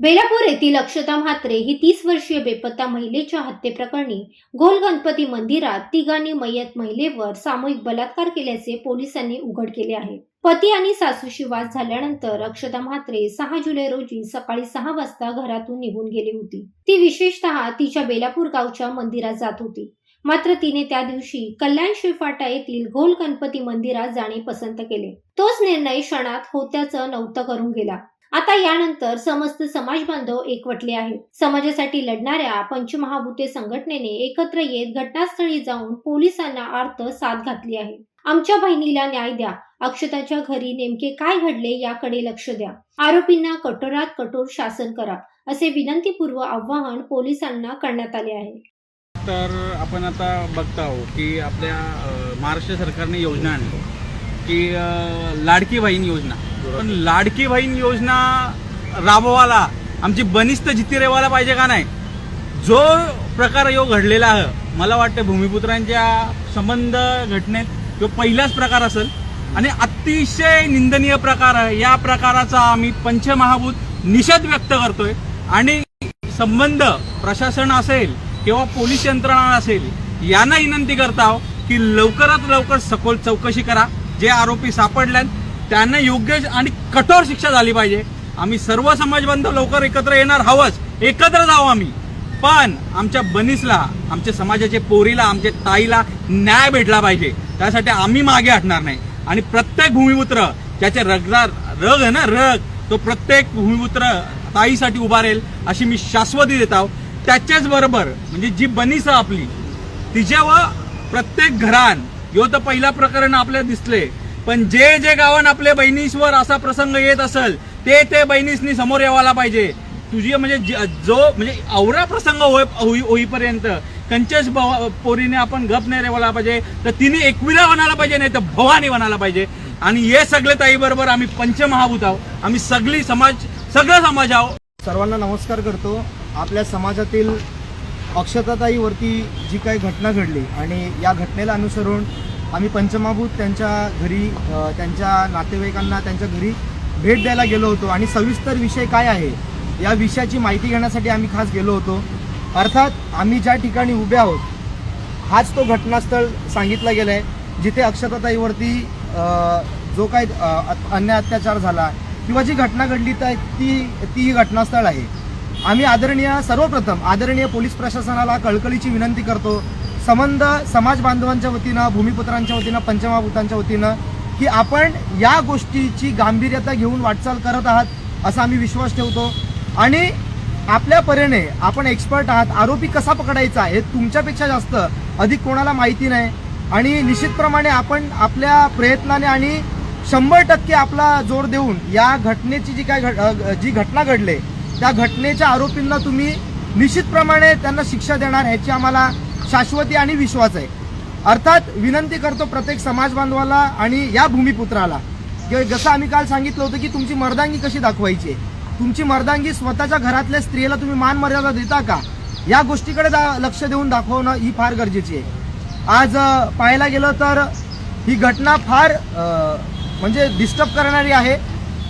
बेलापूर येथील अक्षता म्हात्रे ही तीस वर्षीय बेपत्ता महिलेच्या हत्येप्रकरणी गोल गणपती मंदिरात तिघांनी मयत महिलेवर सामूहिक बलात्कार केल्याचे पोलिसांनी उघड केले आहे. पती आणि सासूशी वाद झाल्यानंतर अक्षता म्हात्रे सहा जुलै रोजी सकाळी सहा वाजता घरातून निघून गेली होती. ती विशेषतः तिच्या बेलापूर गावच्या मंदिरात जात होती. मात्र तिने त्या दिवशी कल्याण श्रीफाटा येथील गोल गणपती मंदिरात जाणे पसंत केले. तोच निर्णय क्षणात होत्याचं नव्हतं करून गेला. आता यानंतर समस्त समाज बांधव एकवटले आहेत. समाजासाठी लढणाऱ्या पंचमहाभूते संघटनेने एकत्र येत घटनास्थळी जाऊन पोलिसांना अर्थ साथ घातली आहे. आमच्या बहिणीला न्याय द्या. अक्षताच्या घरी नेमके काय घडले याकडे लक्ष द्या. आरोपींना कठोरात कठोर शासन करा असे विनंतीपूर्व आवाहन पोलिसांना करण्यात आले आहे. तर आपण आता बघत आहोत की आपल्या महाराष्ट्र सरकारने योजना आणली की लाडकी बहीण योजना. पण लाडकी बहीण योजना राबवायला आमची बनिस्त जिती रेवायला पाहिजे का नाही? जो प्रकार यो घडलेला आहे मला वाटतं भूमिपुत्रांच्या संबंध घटनेत तो पहिलाच प्रकार असेल. आणि अतिशय निंदनीय प्रकार आहे. या प्रकाराचा आम्ही पंचमहाभूत निषेध व्यक्त करतोय. आणि संबंध प्रशासन असेल किंवा पोलीस यंत्रणा असेल यांना विनंती करता की लवकरात लवकर सखोल चौकशी करा. जे आरोपी सापडल्यात त्यांना योग्य आणि कठोर शिक्षा झाली पाहिजे. आम्ही सर्व समाज बांधव लवकर एकत्र येणार हवंच. एकत्र जाऊ आम्ही. पण आमच्या बनीसला आमच्या समाजाच्या पोरीला आमच्या ताईला न्याय भेटला पाहिजे. त्यासाठी आम्ही मागे हटणार नाही. आणि प्रत्येक भूमिपुत्र ज्याचे रगदार रग आहे ना रग तो प्रत्येक भूमिपुत्र ताईसाठी उभा राहील अशी मी शाश्वती देत आहो. त्याच्याच बरोबर म्हणजे जी बनीस आपली तिच्यावर प्रत्येक घरान यो तर पहिला प्रकरण आपल्या दिसले. पण जे जे गावान आपल्या बहिणीसवर असा प्रसंग येत असेल ते ते बहिणीसनी समोर यावायला पाहिजे. तुझी म्हणजे ज- जो म्हणजे आवरा प्रसंग होय होई- होईपर्यंत कंचस पोरीने आपण गप नाही रेवायला पाहिजे तर तिने एकविरा म्हणायला पाहिजे नाही तर भवानी म्हणायला पाहिजे. आणि हे सगळे ताई बरोबर आम्ही पंचमहाभूत आहोत. आम्ही सगळी समाज सगळं समाज आहोत. सर्वांना नमस्कार करतो. आपल्या समाजातील अक्षताताईवरती जी काही घटना घडली आणि या घटनेला अनुसरून आम्ही पंचमाभूत त्यांच्या घरी त्यांच्या नातेवाईकांना त्यांच्या घरी भेट द्यायला गेलो होतो. आणि सविस्तर विषय काय आहे या विषयाची माहिती घेण्यासाठी आम्ही खास गेलो होतो. अर्थात आम्ही ज्या ठिकाणी उभे आहोत हाच तो घटनास्थळ सांगितला गेला आहे जिथे अक्षताताईवरती जो काही अ, अन्याय अत्याचार झाला किंवा जी घटना घडली तर ती ती घटनास्थळ आहे. आम्ही आदरणीय सर्वप्रथम आदरणीय पोलीस प्रशासनाला कळकळीची विनंती करतो. संबंध समाज बांधवांच्या वतीनं भूमिपुत्रांच्या वतीनं पंचमहाभूतांच्या वतीनं की आपण या गोष्टीची गांभीर्यता घेऊन वाटचाल करत आहात असा आम्ही विश्वास ठेवतो. आणि आपल्या परीने आपण एक्सपर्ट आहात. आरोपी कसा पकडायचा हे तुमच्यापेक्षा जास्त अधिक कोणाला माहिती नाही. आणि निश्चितप्रमाणे आपण आपल्या प्रयत्नाने आणि शंभर टक्के आपला जोर देऊन या घटनेची जी काय घट- जी घटना घडली त्या घटनेच्या आरोपींना तुम्ही निश्चितप्रमाणे त्यांना शिक्षा देणार ह्याची आम्हाला शाश्वती आणि विश्वास आहे. अर्थात विनंती करतो प्रत्येक समाज बांधवाला आणि या भूमिपुत्राला. की जसं आम्ही काल सांगितलं होतं की तुमची मर्दांगी कशी दाखवायची आहे? तुमची मर्दांगी स्वतःच्या घरातल्या स्त्रीला तुम्ही मान मर्यादा देता का? या गोष्टीकडे लक्ष देऊन दाखवणं ही फार गरजेची आहे. आज पाहायला गेलं तर ही घटना फार म्हणजे डिस्टर्ब करणारी आहे.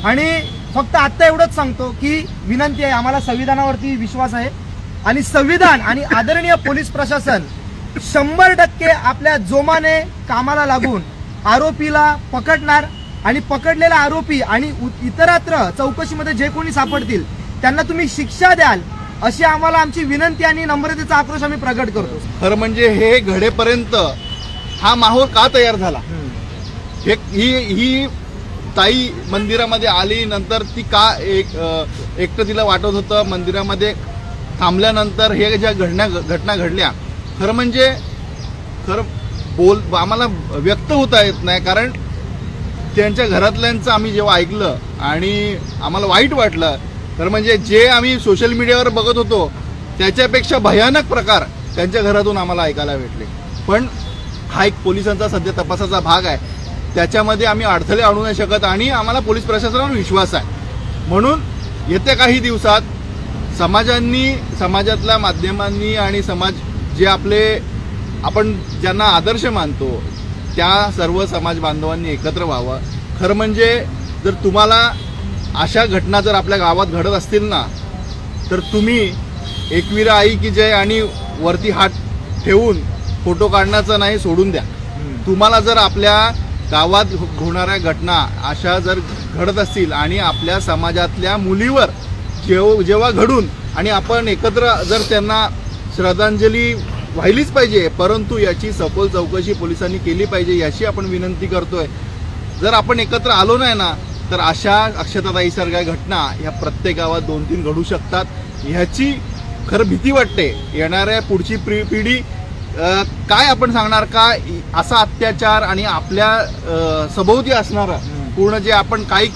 आणि फक्त आत्ता एवढंच सांगतो की विनंती आहे आम्हाला संविधानावरती विश्वास आहे. आणि संविधान आणि आदरणीय पोलीस प्रशासन शंभर टक्के आपल्या जोमाने कामाला लागून आरोपीला पकडणार आणि पकडलेला आरोपी आणि इतरत्र चौकशीमध्ये जे कोणी सापडतील त्यांना तुम्ही शिक्षा द्याल अशी आम्हाला आमची विनंती आणि नम्रतेचा आक्रोश आम्ही प्रकट करतो. खरं म्हणजे हे घडेपर्यंत हा माहोल का तयार झाला? ही ही ताई मंदिरामध्ये आली नंतर ती का एक एकटं तिला वाटत होतं मंदिरामध्ये थांबल्यानंतर हे ज्या घडण्या घटना घडल्या खरं म्हणजे खरं बोल आम्हाला व्यक्त होता येत नाही कारण त्यांच्या घरातल्यांचं आम्ही जेव्हा ऐकलं आणि आम्हाला वाईट वाटलं तर म्हणजे जे आम्ही सोशल मीडियावर बघत होतो त्याच्यापेक्षा भयानक प्रकार त्यांच्या घरातून आम्हाला ऐकायला भेटले. पण हा एक पोलिसांचा सध्या तपासाचा भाग आहे. त्याच्यामध्ये आम्ही अडथळे आणू नाही शकत आणि आम्हाला पोलीस प्रशासनावर विश्वास आहे. म्हणून येत्या काही दिवसात समाजांनी समाजातल्या माध्यमांनी आणि समाज जे आपले आपण ज्यांना आदर्श मानतो त्या सर्व समाज बांधवांनी एकत्र व्हावं. खरं म्हणजे जर तुम्हाला अशा घटना जर आपल्या गावात घडत असतील ना तर तुम्ही एकविरा आई की जय आणि वरती हात ठेवून फोटो काढण्याचं नाही सोडून द्या. तुम्हाला जर आपल्या गावात होणाऱ्या घटना अशा जर घडत असतील आणि आपल्या समाजातल्या मुलीवर जेव जेव्हा घडून आणि आपण एकत्र जर त्यांना श्रद्धांजली व्हायलीच पाहिजे परंतु याची सखोल चौकशी पोलिसांनी केली पाहिजे याची आपण विनंती करतोय. जर आपण एकत्र आलो नाही ना तर अशा अक्षताताईसारख्या घटना ह्या प्रत्येक गावात दोन तीन घडू शकतात. ह्याची खरं भीती वाटते. येणाऱ्या पुढची प्री पिढी काय आपण सांगणार का? असा अत्याचार आणि आपल्या सभोवती असणारा पूर्ण जे आपण काही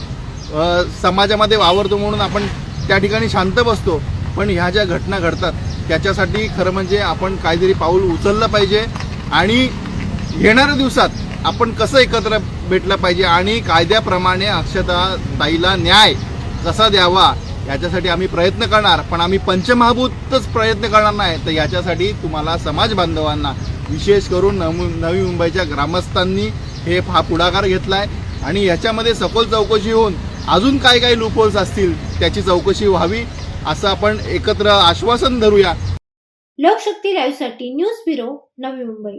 समाजामध्ये वावरतो म्हणून आपण त्या ठिकाणी शांत बसतो पण ह्या ज्या घटना घडतात त्याच्यासाठी खरं म्हणजे आपण काहीतरी पाऊल उचललं पाहिजे आणि येणाऱ्या दिवसात आपण कसं एकत्र भेटलं पाहिजे आणि कायद्याप्रमाणे अक्षता ताईला न्याय कसा द्यावा याच्यासाठी आम्ही प्रयत्न करणार पण आम्ही पंचमहाभूतच प्रयत्न करणार नाही. तर याच्यासाठी तुम्हाला समाज बांधवांना विशेष करून नवी मुंबईच्या ग्रामस्थांनी हे हा पुढाकार घेतलाय. आणि याच्यामध्ये सखोल चौकशी होऊन अजून काय काय लूपहोल्स असतील त्याची चौकशी व्हावी असं आपण एकत्र आश्वासन धरूया. लोकशक्ती लाईव्हसाठी न्यूज ब्युरो नवी मुंबई.